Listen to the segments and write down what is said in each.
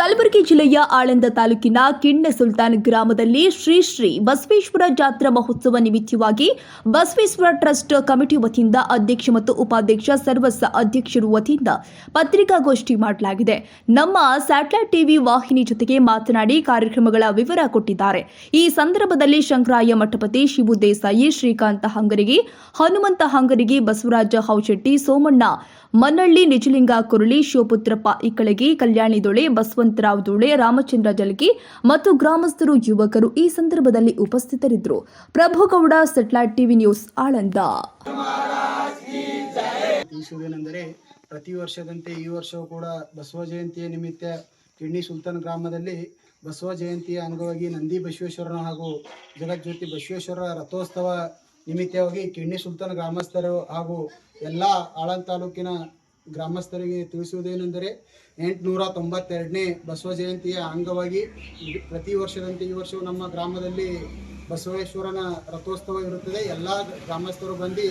ಕಲಬುರಗಿ ಜಿಲ್ಲೆಯ ಆಳಂದ ತಾಲೂಕಿನ ಕಿಣ್ಣ ಸುಲ್ತಾನ್ ಗ್ರಾಮದಲ್ಲಿ ಶ್ರೀ ಶ್ರೀ ಬಸವೇಶ್ವರ ಜಾತ್ರಾ ಮಹೋತ್ಸವ ನಿಮಿತ್ತವಾಗಿ ಬಸವೇಶ್ವರ ಟ್ರಸ್ಟ್ ಕಮಿಟಿ ವತಿಯಿಂದ ಅಧ್ಯಕ್ಷ ಮತ್ತು ಉಪಾಧ್ಯಕ್ಷ ಸರ್ವಸ್ವ ಅಧ್ಯಕ್ಷರು ವತಿಯಿಂದ ಪತ್ರಿಕಾಗೋಷ್ಠಿ ಮಾಡಲಾಗಿದೆ. ನಮ್ಮ ಸ್ಯಾಟಲೈಟ್ ಟಿವಿ ವಾಹಿನಿ ಜೊತೆಗೆ ಮಾತನಾಡಿ ಕಾರ್ಯಕ್ರಮಗಳ ವಿವರ ಕೊಟ್ಟಿದ್ದಾರೆ. ಈ ಸಂದರ್ಭದಲ್ಲಿ ಶಂಕರಾಯ ಮಠಪತಿ ಶಿವು ದೇಸಾಯಿ, ಶ್ರೀಕಾಂತ ಹಂಗರಿಗೆ, ಹನುಮಂತ ಹಂಗರಿಗೆ, ಬಸವರಾಜ ಹೌಶೆಟ್ಟಿ ಸೋಮಣ್ಣ ಮನ್ನಳ್ಳಿ ನಿಜಲಿಂಗ ಕುರುಳಿ, ಶಿವಪುತ್ರಪ್ಪ ಇಕ್ಕಳಗಿ, ಕಲ್ಯಾಣಿ ದೊಳೆ ಬಸವಂತರಾವ್ ದೊಳೆ ರಾಮಚಂದ್ರ ಜಲಗಿ ಮತ್ತು ಗ್ರಾಮಸ್ಥರು, ಯುವಕರು ಈ ಸಂದರ್ಭದಲ್ಲಿ ಉಪಸ್ಥಿತರಿದ್ದರು. Prabhugouda, satellite TV news, Aland. ಪ್ರತಿ ವರ್ಷದಂತೆ ಈ ವರ್ಷವೂ ಕೂಡ ಬಸವ ಜಯಂತಿಯ ನಿಮಿತ್ತ ಕಿಡ್ನಿ ಸುಲ್ತಾನ್ ಗ್ರಾಮದಲ್ಲಿ ಬಸವ ಜಯಂತಿಯ ಅಂಗವಾಗಿ ನಂದಿ ಬಸವೇಶ್ವರನ ಹಾಗೂ ಜಗಜ್ಯೋತಿ ಬಸವೇಶ್ವರ ರಥೋತ್ಸವ ನಿಮಿತ್ತವಾಗಿ ಕಿಡ್ನಿ ಸುಲ್ತಾನ್ ಗ್ರಾಮಸ್ಥರು ಹಾಗೂ ಎಲ್ಲ ಆಳಂದ ತಾಲೂಕಿನ ಗ್ರಾಮಸ್ಥರಿಗೆ ತಿಳಿಸುವುದೇನೆಂದರೆ ಎಂಟುನೂರ ತೊಂಬತ್ತೆರಡನೇ ಬಸವ ಜಯಂತಿಯ ಅಂಗವಾಗಿ ಪ್ರತಿ ವರ್ಷದಂತೆ ಈ ವರ್ಷವೂ ನಮ್ಮ ಗ್ರಾಮದಲ್ಲಿ ಬಸವೇಶ್ವರನ ರಥೋತ್ಸವ ಇರುತ್ತದೆ. ಎಲ್ಲ ಗ್ರಾಮಸ್ಥರು ಬಂದು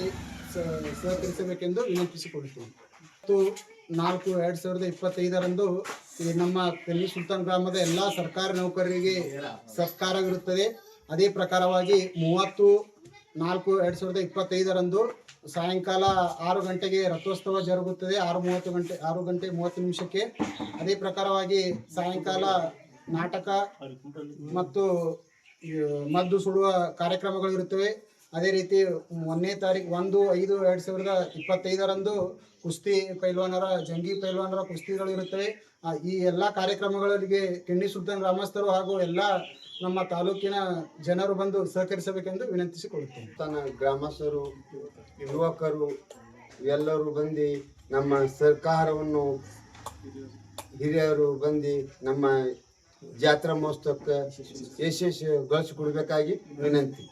ಸಹಕರಿಸಬೇಕೆಂದು ವಿನಂತಿಸಿಕೊಳ್ಳುತ್ತೇನೆ. ಮತ್ತು ನಾಲ್ಕು ಎರಡು ಸಾವಿರದ ಇಪ್ಪತ್ತೈದರಂದು ಈ ನಮ್ಮ ಕಲ್ಲಿ ಸುಲ್ತಾನ್ ಗ್ರಾಮದ ಎಲ್ಲ ಸರ್ಕಾರಿ ನೌಕರರಿಗೆ ಸರ್ಕಾರವಿರುತ್ತದೆ ಅದೇ ಪ್ರಕಾರವಾಗಿ ಮೂವತ್ತು ನಾಲ್ಕು ಎರಡು ಸಾವಿರದ ಇಪ್ಪತ್ತೈದರಂದು ಸಾಯಂಕಾಲ ಆರು ಗಂಟೆಗೆ ರಥೋತ್ಸವ ಜರುಗುತ್ತದೆ. ಆರು ಮೂವತ್ತು ಗಂಟೆ, ಆರು ಗಂಟೆ ಮೂವತ್ತು ನಿಮಿಷಕ್ಕೆ. ಅದೇ ಪ್ರಕಾರವಾಗಿ ಸಾಯಂಕಾಲ ನಾಟಕ ಮತ್ತು ಮದ್ದು ಸುಡುವ ಕಾರ್ಯಕ್ರಮಗಳು ಇರುತ್ತವೆ. ಅದೇ ರೀತಿ ಒಂದನೇ ತಾರೀಕು ಒಂದು ಐದು ಎರಡು ಸಾವಿರದ ಇಪ್ಪತ್ತೈದರಂದು ಕುಸ್ತಿ ಪೈಲ್ವಾನರ ಜಂಗಿ ಪೈಲ್ವಾನರ ಕುಸ್ತಿಗಳು ಇರುತ್ತವೆ. ಆ, ಈ ಎಲ್ಲ ಕಾರ್ಯಕ್ರಮಗಳಿಗೆ ಕಿಂಡಿ ಸುಲ್ತಾನ್ ಗ್ರಾಮಸ್ಥರು ಹಾಗೂ ಎಲ್ಲ ನಮ್ಮ ತಾಲೂಕಿನ ಜನರು ಬಂದು ಸಹಕರಿಸಬೇಕೆಂದು ವಿನಂತಿಸಿಕೊಳ್ಳುತ್ತೇನೆ. ತನ್ನ ಗ್ರಾಮಸ್ಥರು ಯುವಕರು ಎಲ್ಲರೂ ಬಂದು ನಮ್ಮ ಸರ್ಕಾರವನ್ನು ಹಿರಿಯರು ಬಂದು ನಮ್ಮ ಜಾತ್ರಾ ಮಹೋತ್ಸವಕ್ಕೆ ಯಶಸ್ವಿಗೊಳಿಸಿಕೊಡ್ಬೇಕಾಗಿ ವಿನಂತಿ.